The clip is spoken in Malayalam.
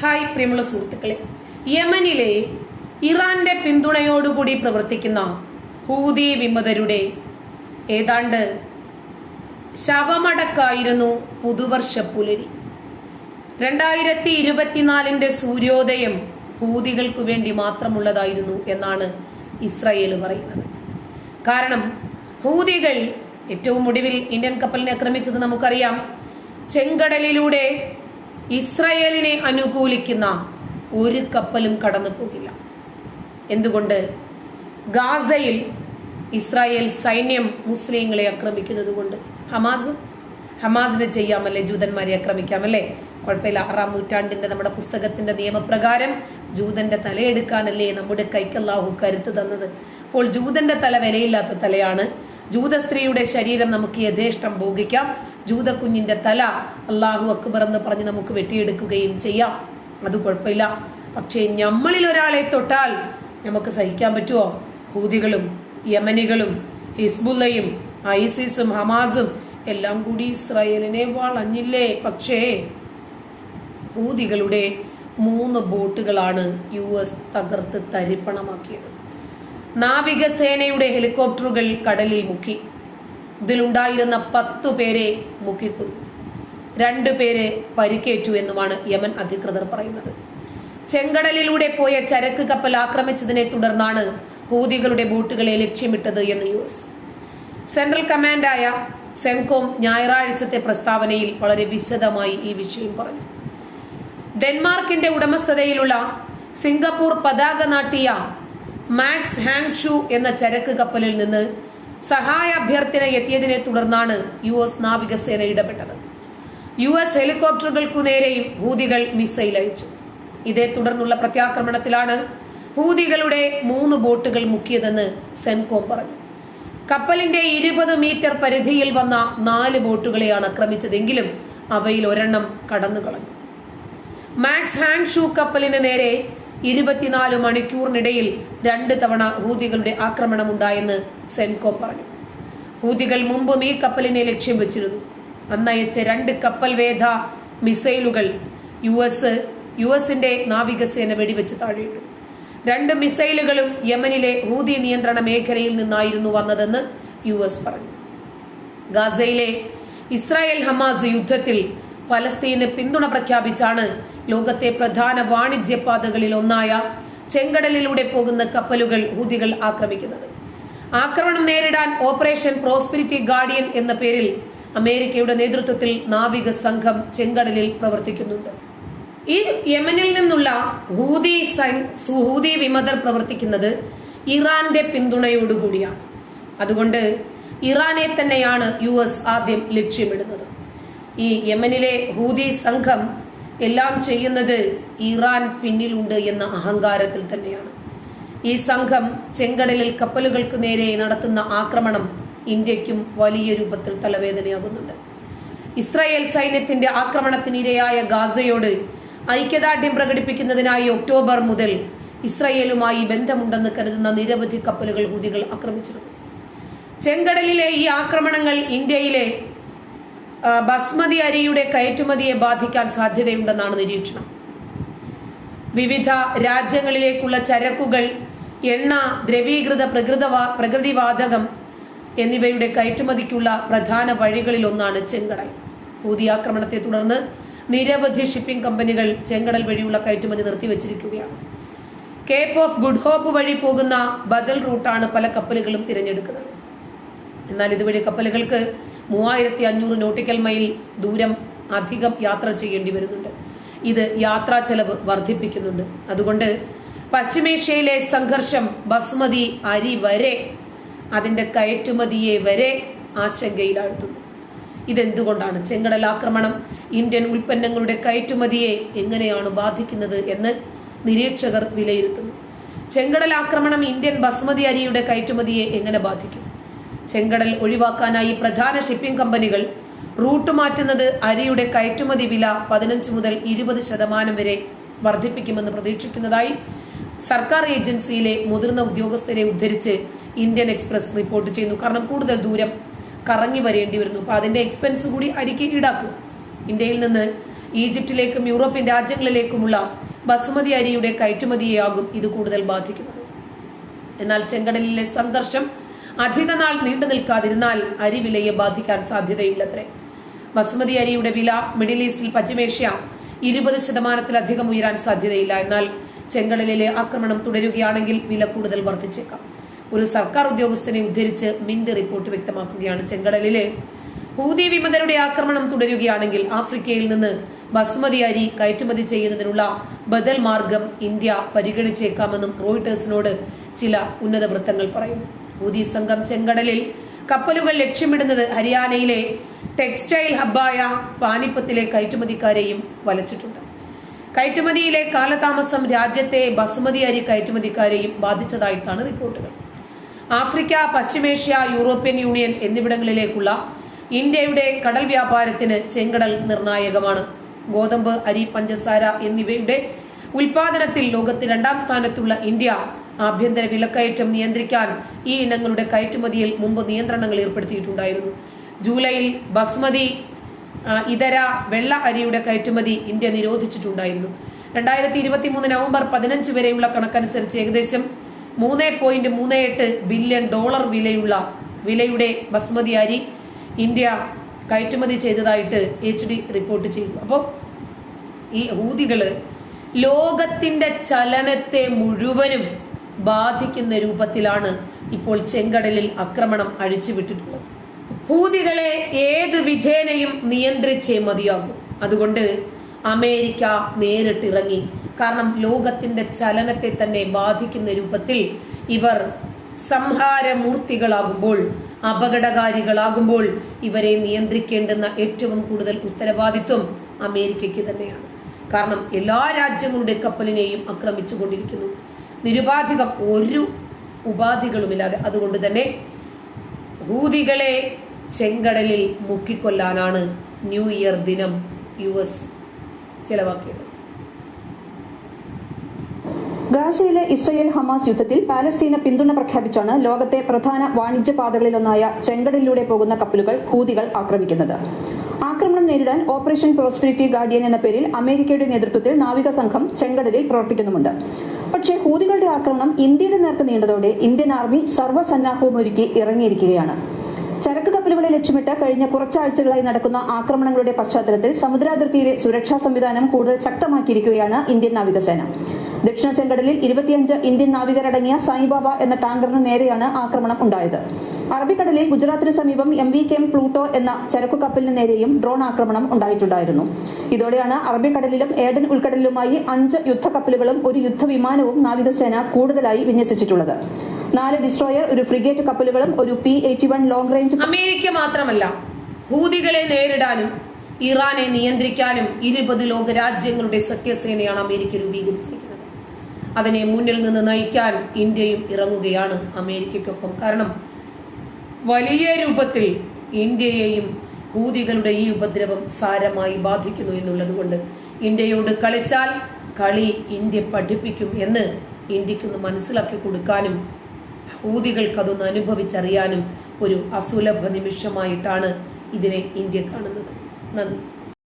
ഹായ് പ്രിയമുള്ള സുഹൃത്തുക്കളെ. യമനിലെ ഇറാന്റെ പിന്തുണയോടുകൂടി പ്രവർത്തിക്കുന്ന ഹൂതി വിമതരുടെ ഏതാണ്ട് ശവമടക്കായിരുന്നു പുതുവർഷ പുലരി രണ്ടായിരത്തി ഇരുപത്തിനാലിന്റെ സൂര്യോദയം ഹൂതികൾക്കു വേണ്ടി മാത്രമുള്ളതായിരുന്നു എന്നാണ് ഇസ്രയേൽ പറയുന്നത്. കാരണം ഹൂതികൾ ഏറ്റവും ഒടുവിൽ ഇന്ത്യൻ കപ്പലിനെ ആക്രമിച്ചത് നമുക്കറിയാം. ചെങ്കടലിലൂടെ ഇസ്രായേലിനെ അനുകൂലിക്കുന്ന ഒരു കപ്പലും കടന്നു പോകില്ല. എന്തുകൊണ്ട്? ഗാസയിൽ ഇസ്രായേൽ സൈന്യം മുസ്ലിങ്ങളെ ആക്രമിക്കുന്നത് കൊണ്ട്. ഹമാസ്? ഹമാസിന് ചെയ്യാമല്ലേ? ജൂതന്മാരെ ആക്രമിക്കാമല്ലേ? കുഴപ്പമില്ല. ആറാം നൂറ്റാണ്ടിന്റെ നമ്മുടെ പുസ്തകത്തിന്റെ നിയമപ്രകാരം ജൂതന്റെ തലയെടുക്കാനല്ലേ നമ്മുടെ കൈക്കല്ലാഹു കരുത്ത് തന്നത്. അപ്പോൾ ജൂതന്റെ തല വിലയില്ലാത്ത തലയാണ് ജൂത സ്ത്രീയുടെ ശരീരം നമുക്ക് യഥേഷ്ടം ഭോഗിക്കാം. ജൂത കുഞ്ഞിന്റെ തല അള്ളാഹു അക്ബർ എന്ന് പറഞ്ഞ് നമുക്ക് വെട്ടിയെടുക്കുകയും ചെയ്യാം. അത് കുഴപ്പമില്ല. പക്ഷേ നമ്മളിൽ ഒരാളെ തൊട്ടാൽ നമുക്ക് സഹിക്കാൻ പറ്റുമോ? ഹൂതികളും യമനികളും ഹിസ്ബുല്ലയും ഐസിസും ഹമാസും എല്ലാം കൂടി ഇസ്രായേലിനെ വളഞ്ഞില്ലേ? പക്ഷേ ഹൂതികളുടെ മൂന്ന് ബോട്ടുകളാണ് യു എസ് തകർത്ത് തരിപ്പണമാക്കിയത്. നാവികസേനയുടെ ഹെലികോപ്റ്ററുകൾ കടലിൽ മുക്കി. ഇതിലുണ്ടായിരുന്ന പത്തു പേരെ മുക്കിക്കുന്നു. രണ്ടു പേരെ പരിക്കേറ്റു എന്നുമാണ് യമൻ അധികൃതർ പറയുന്നത്. ചെങ്കടലിലൂടെ പോയ ചരക്ക് കപ്പൽ ആക്രമിച്ചതിനെ തുടർന്നാണ് ഹൂതികളുടെ ബോട്ടുകളെ ലക്ഷ്യമിട്ടത് എന്ന് യു എസ്. സെൻട്രൽ കമാൻഡായ സെൻകോം ഞായറാഴ്ചത്തെ പ്രസ്താവനയിൽ വളരെ വിശദമായി ഈ വിഷയം പറഞ്ഞു. ഡെൻമാർക്കിന്റെ ഉടമസ്ഥതയിലുള്ള സിംഗപ്പൂർ പതാക നാട്ടിയ മാക്സ് ഹാങ്ഷു എന്ന ചരക്ക് കപ്പലിൽ നിന്ന് സഹായ അഭ്യർത്ഥന എത്തിയതിനെ തുടർന്നാണ് യു എസ് നാവികസേന ഇടപെട്ടത്. യു എസ് ഹെലികോപ്റ്ററുകൾക്കു നേരെയും ഹൂതികൾ മിസൈൽ അയച്ചു. ഇതേ തുടർന്നുള്ള പ്രത്യാക്രമണത്തിലാണ് ഹൂതികളുടെ മൂന്ന് ബോട്ടുകൾ മുക്കിയതെന്ന് സെൻകോം പറഞ്ഞു. കപ്പലിന്റെ ഇരുപത് മീറ്റർ പരിധിയിൽ വന്ന നാല് ബോട്ടുകളെയാണ് ആക്രമിച്ചതെങ്കിലും അവയിൽ ഒരെണ്ണം കടന്നു കളഞ്ഞു മാക്സ് ഹാങ്ഷു കപ്പലിന് നേരെ ഇരുപത്തിനാല് മണിക്കൂറിനിടയിൽ രണ്ട് തവണ ഹൂതികളുടെ ആക്രമണമുണ്ടായെന്ന് സെൻകോ പറഞ്ഞു. ഹൂതികൾ മുമ്പും ഈ കപ്പലിനെ ലക്ഷ്യം വെച്ചിരുന്നു. അന്നയച്ച രണ്ട് കപ്പൽ വേധ മിസൈലുകൾ യു എസ് യു എസിന്റെ നാവികസേന വെടിവെച്ച് താഴെയിട്ടു. രണ്ട് മിസൈലുകളും യമനിലെ ഹൂതി നിയന്ത്രണ മേഖലയിൽ നിന്നായിരുന്നു വന്നതെന്ന് യു എസ് പറഞ്ഞു. ഗാസയിലെ ഇസ്രായേൽ ഹമാസ് യുദ്ധത്തിൽ പലസ്തീന് പിന്തുണ പ്രഖ്യാപിച്ചാണ് ലോകത്തെ പ്രധാന വാണിജ്യ പാതകളിൽ ഒന്നായ ചെങ്കടലിലൂടെ പോകുന്ന കപ്പലുകൾ ഹൂതികൾ ആക്രമിക്കുന്നത്. ആക്രമണം നേരിടാൻ ഓപ്പറേഷൻ പ്രോസ്പിരിറ്റി ഗാർഡിയൻ എന്ന പേരിൽ അമേരിക്കയുടെ നേതൃത്വത്തിൽ നാവിക സംഘം ചെങ്കടലിൽ പ്രവർത്തിക്കുന്നുണ്ട്. ഈ യമനിൽ നിന്നുള്ള ഹൂതി ഹൂതി വിമതർ പ്രവർത്തിക്കുന്നത് ഇറാന്റെ പിന്തുണയോടുകൂടിയാണ്. അതുകൊണ്ട് ഇറാനെ തന്നെയാണ് യു എസ് ആദ്യം ലക്ഷ്യമിടുന്നത്. ഈ യമനിലെ ഹൂതി സംഘം എല്ലാം ചെയ്യുന്നത് ഇറാൻ പിന്നിലുണ്ട് എന്ന അഹങ്കാരത്തിൽ തന്നെയാണ്. ഈ സംഘം ചെങ്കടലിൽ കപ്പലുകൾക്ക് നേരെ നടത്തുന്ന ആക്രമണം ഇന്ത്യക്കും വലിയ രൂപത്തിൽ തലവേദനയാകുന്നുണ്ട്. ഇസ്രായേൽ സൈന്യത്തിന്റെ ആക്രമണത്തിനിരയായ ഗാസയോട് ഐക്യദാർഢ്യം പ്രകടിപ്പിക്കുന്നതിനായി ഒക്ടോബർ മുതൽ ഇസ്രായേലുമായി ബന്ധമുണ്ടെന്ന് കരുതുന്ന നിരവധി കപ്പലുകൾ ഹൂതികൾ ആക്രമിച്ചിരുന്നു. ചെങ്കടലിലെ ഈ ആക്രമണങ്ങൾ ഇന്ത്യയിലെ ബസ്മതി അരിയുടെ കയറ്റുമതിയെ ബാധിക്കാൻ സാധ്യതയുണ്ടെന്നാണ് നിരീക്ഷണം. വിവിധ രാജ്യങ്ങളിലേക്കുള്ള ചരക്കുകൾ എണ്ണ ദ്രവീകൃത പ്രകൃതവാ പ്രകൃതിവാതകം എന്നിവയുടെ കയറ്റുമതിക്കുള്ള പ്രധാന വഴികളിൽ ഒന്നാണ് ചെങ്കടൽ. ഹൂതി ആക്രമണത്തെ തുടർന്ന് നിരവധി ഷിപ്പിംഗ് കമ്പനികൾ ചെങ്കടൽ വഴിയുള്ള കയറ്റുമതി നിർത്തിവച്ചിരിക്കുകയാണ്. കേപ്പ് ഓഫ് ഗുഡ് ഹോപ്പ് വഴി പോകുന്ന ബദൽ റൂട്ടാണ് പല കപ്പലുകളും തിരഞ്ഞെടുക്കുന്നത്. എന്നാൽ ഇതുവഴി കപ്പലുകൾക്ക് മൂവായിരത്തി അഞ്ഞൂറ് നോട്ടിക്കൽ മൈൽ ദൂരം അധികം യാത്ര ചെയ്യേണ്ടി വരുന്നുണ്ട്. ഇത് യാത്രാ ചെലവ് വർദ്ധിപ്പിക്കുന്നുണ്ട്. അതുകൊണ്ട് പശ്ചിമേഷ്യയിലെ സംഘർഷം ബസ്മതി അരി വരെ അതിന്റെ കയറ്റുമതിയെ വരെ ആശങ്കയിലാഴ്ത്തുന്നു. ഇതെന്തുകൊണ്ടാണ് ചെങ്കടൽ ആക്രമണം? ഇന്ത്യൻ ഉൽപ്പന്നങ്ങളുടെ കയറ്റുമതിയെ എങ്ങനെയാണ് ബാധിക്കുന്നത് എന്ന് നിരീക്ഷകർ വിലയിരുത്തുന്നു. ചെങ്കടൽ ആക്രമണം ഇന്ത്യൻ ബസ്മതി അരിയുടെ കയറ്റുമതിയെ എങ്ങനെ ബാധിക്കും? ചെങ്കടൽ ഒഴിവാക്കാനായി പ്രധാന ഷിപ്പിംഗ് കമ്പനികൾ റൂട്ട് മാറ്റുന്നത് അരിയുടെ കയറ്റുമതി വില പതിനഞ്ച് മുതൽ ഇരുപത് ശതമാനം വരെ വർദ്ധിപ്പിക്കുമെന്ന് പ്രതീക്ഷിക്കുന്നതായി സർക്കാർ ഏജൻസിയിലെ മുതിർന്ന ഉദ്യോഗസ്ഥരെ ഉദ്ധരിച്ച് ഇന്ത്യൻ എക്സ്പ്രസ് റിപ്പോർട്ട് ചെയ്യുന്നു. കാരണം കൂടുതൽ ദൂരം കറങ്ങി വരേണ്ടി വരുന്നു. അപ്പൊ അതിന്റെ എക്സ്പെൻസ് കൂടി അരിക്ക് ഈടാക്കും. ഇന്ത്യയിൽ നിന്ന് ഈജിപ്തിലേക്കും യൂറോപ്യൻ രാജ്യങ്ങളിലേക്കുമുള്ള ബസുമതി അരിയുടെ കയറ്റുമതിയെയാകും ഇത് കൂടുതൽ ബാധിക്കുന്നത്. എന്നാൽ ചെങ്കടലിലെ സംഘർഷം അധികനാൾ നീണ്ടു നിൽക്കാതിരുന്നാൽ അരി വിലയെ ബാധിക്കാൻ സാധ്യതയില്ലത്രേ. ബസുമതി അരിയുടെ വില മിഡിൽ ഈസ്റ്റിൽ പശ്ചിമേഷ്യ ഇരുപത് ശതമാനത്തിലധികം ഉയരാൻ സാധ്യതയില്ല. എന്നാൽ ചെങ്കടലിലെ ആക്രമണം തുടരുകയാണെങ്കിൽ വില കൂടുതൽ വർദ്ധിച്ചേക്കാം. ഒരു സർക്കാർ ഉദ്യോഗസ്ഥനെ ഉദ്ധരിച്ച് മിന്റ് റിപ്പോർട്ട് വ്യക്തമാക്കുകയാണ് ചെങ്കടലിലെ. ഹൂതി വിമതരുടെ ആക്രമണം തുടരുകയാണെങ്കിൽ ആഫ്രിക്കയിൽ നിന്ന് ബസുമതി അരി കയറ്റുമതി ചെയ്യുന്നതിനുള്ള ബദൽ മാർഗം ഇന്ത്യ പരിഗണിച്ചേക്കാമെന്നും റോയിട്ടേഴ്സിനോട് ചില ഉന്നത വൃത്തങ്ങൾ പറയുന്നു. ഹൂതി സംഘം ചെങ്കടലിൽ കപ്പലുകൾ ലക്ഷ്യമിടുന്നത് ഹരിയാനയിലെ ടെക്സ്റ്റൈൽ ഹബ്ബായ പാനിപ്പത്തിലെ കയറ്റുമതിക്കാരെയും വലച്ചിട്ടുണ്ട്. കയറ്റുമതിയിലെ കാലതാമസം രാജ്യത്തെ ബസുമതി അരി കയറ്റുമതിക്കാരെയും ബാധിച്ചതായിട്ടാണ് റിപ്പോർട്ടുകൾ. ആഫ്രിക്ക പശ്ചിമേഷ്യ യൂറോപ്യൻ യൂണിയൻ എന്നിവിടങ്ങളിലേക്കുള്ള ഇന്ത്യയുടെ കടൽ വ്യാപാരത്തിന് ചെങ്കടൽ നിർണായകമാണ്. ഗോതമ്പ് അരി പഞ്ചസാര എന്നിവയുടെ ഉൽപാദനത്തിൽ ലോകത്ത് രണ്ടാം സ്ഥാനത്തുള്ള ഇന്ത്യ ആഭ്യന്തര വിലക്കയറ്റം നിയന്ത്രിക്കാൻ ഈ ഇനങ്ങളുടെ കയറ്റുമതിയിൽ മുമ്പ് നിയന്ത്രണങ്ങൾ ഏർപ്പെടുത്തിയിട്ടുണ്ടായിരുന്നു. ജൂലൈയിൽ ബസ്മതി ഇതര വെള്ള അരിയുടെ കയറ്റുമതി ഇന്ത്യ നിരോധിച്ചിട്ടുണ്ടായിരുന്നു. രണ്ടായിരത്തി ഇരുപത്തി മൂന്ന് നവംബർ പതിനഞ്ച് വരെയുള്ള കണക്കനുസരിച്ച് ഏകദേശം മൂന്ന് പോയിന്റ് മൂന്ന് എട്ട് ബില്യൺ ഡോളർ വിലയുള്ള വിലയുടെ ബസ്മതി അരി ഇന്ത്യ കയറ്റുമതി ചെയ്തതായിട്ട് എച്ച് ഡി റിപ്പോർട്ട് ചെയ്തു അപ്പോൾ ഈ ഹൂതികൾ ലോകത്തിന്റെ ചലനത്തെ മുഴുവനും ബാധിക്കുന്ന രൂപത്തിലാണ് ഇപ്പോൾ ചെങ്കടലിൽ ആക്രമണം അഴിച്ചുവിട്ടിട്ടുള്ളത്. ഹൂതികളെ ഏതു വിധേനയും നിയന്ത്രിച്ചേ മതിയാകും. അതുകൊണ്ട് അമേരിക്ക നേരിട്ടിറങ്ങി. കാരണം ലോകത്തിന്റെ ചലനത്തെ തന്നെ ബാധിക്കുന്ന രൂപത്തിൽ ഇവർ സംഹാരമൂർത്തികളാകുമ്പോൾ അപകടകാരികളാകുമ്പോൾ ഇവരെ നിയന്ത്രിക്കേണ്ടുന്ന ഏറ്റവും കൂടുതൽ ഉത്തരവാദിത്വം അമേരിക്കയ്ക്ക് തന്നെയാണ്. കാരണം എല്ലാ രാജ്യങ്ങളുടെ കപ്പലിനെയും ആക്രമിച്ചുകൊണ്ടിരിക്കുന്നു. നിരുപാധികം ഒരു ഉപാധികളുമില്ലാതെ അതുകൊണ്ട് തന്നെ ഹൂതികളെ ചെങ്കടലിൽ മുക്കിക്കൊല്ലാനാണ് ന്യൂ ഇയർ ദിനം യു എസ് ചെലവാക്കിയത്. ഗാസയിലെ ഇസ്രയേൽ ഹമാസ് യുദ്ധത്തിൽ പാലസ്തീന പിന്തുണ പ്രഖ്യാപിച്ചാണ് ലോകത്തെ പ്രധാന വാണിജ്യ പാതകളിലൊന്നായ ചെങ്കടലിലൂടെ പോകുന്ന കപ്പലുകൾ ഹൂതികൾ ആക്രമിക്കുന്നത്. ആക്രമണം നേരിടാൻ ഓപ്പറേഷൻ പ്രോസ്പെരിറ്റി ഗാർഡിയൻ എന്ന പേരിൽ അമേരിക്കയുടെ നേതൃത്വത്തിൽ നാവിക സംഘം ചെങ്കടലിൽ പ്രവർത്തിക്കുന്നുമുണ്ട്. പക്ഷേ ഹൂതികളുടെ ആക്രമണം ഇന്ത്യയുടെ നേർക്ക് നീണ്ടതോടെ ഇന്ത്യൻ ആർമി സർവസന്നാഹവും ഒരുക്കി ഇറങ്ങിയിരിക്കുകയാണ്. ചരക്ക് കപ്പലുകളെ ലക്ഷ്യമിട്ട് കഴിഞ്ഞ കുറച്ചാഴ്ചകളായി നടക്കുന്ന ആക്രമണങ്ങളുടെ പശ്ചാത്തലത്തിൽ സമുദ്രാതിർത്തിയിലെ സുരക്ഷാ സംവിധാനം കൂടുതൽ ശക്തമാക്കിയിരിക്കുകയാണ് ഇന്ത്യൻ നാവികസേന. ദക്ഷിണ ചെങ്കടലിൽ ഇരുപത്തിയഞ്ച് ഇന്ത്യൻ നാവികരടങ്ങിയ സായിബാബ എന്ന ടാങ്കറിനു നേരെയാണ് ആക്രമണം ഉണ്ടായത്. അറബിക്കടലിൽ ഗുജറാത്തിന് സമീപം എം വി കെം പ്ലൂട്ടോ എന്ന ചരക്കു കപ്പലിന് നേരെയും ഡ്രോൺ ആക്രമണം ഉണ്ടായിട്ടുണ്ടായിരുന്നു. ഇതോടെയാണ് അറബിക്കടലിലും ഏഡൻ ഉൾക്കടലിലുമായി അഞ്ച് യുദ്ധക്കപ്പലുകളും ഒരു യുദ്ധവിമാനവും നാവികസേന കൂടുതലായി വിന്യസിച്ചിട്ടുള്ളത്. നാല് ഡിസ്ട്രോയർ ഒരു ഫ്രിഗേറ്റ് കപ്പലുകളും ഒരു P eighty one long range America മാത്രമല്ല ഹൂതികളെ നേരിടാനും ഇറാനെ നിയന്ത്രിക്കാനും ഇരുപത് ലോക രാജ്യങ്ങളുടെ സഖ്യസേനയാണ് അമേരിക്ക രൂപീകരിച്ചിരിക്കുന്നത്. അതിനെ മുന്നിൽ നിന്ന് നയിക്കാൻ ഇന്ത്യയും ഇറങ്ങുകയാണ് അമേരിക്കയ്ക്കൊപ്പം. കാരണം വലിയ രൂപത്തിൽ ഇന്ത്യയെയും ഹൂതികളുടെ ഈ ഉപദ്രവം സാരമായി ബാധിക്കുന്നു എന്നുള്ളത് കൊണ്ട് ഇന്ത്യയോട് കളിച്ചാൽ കളി ഇന്ത്യ പഠിപ്പിക്കും എന്ന് ഇന്ത്യക്കൊന്ന് മനസ്സിലാക്കി കൊടുക്കാനും ഹൂതികൾക്കതൊന്ന് അനുഭവിച്ചറിയാനും ഒരു അസുലഭ നിമിഷമായിട്ടാണ് ഇതിനെ ഇന്ത്യ കാണുന്നത്. നന്ദി.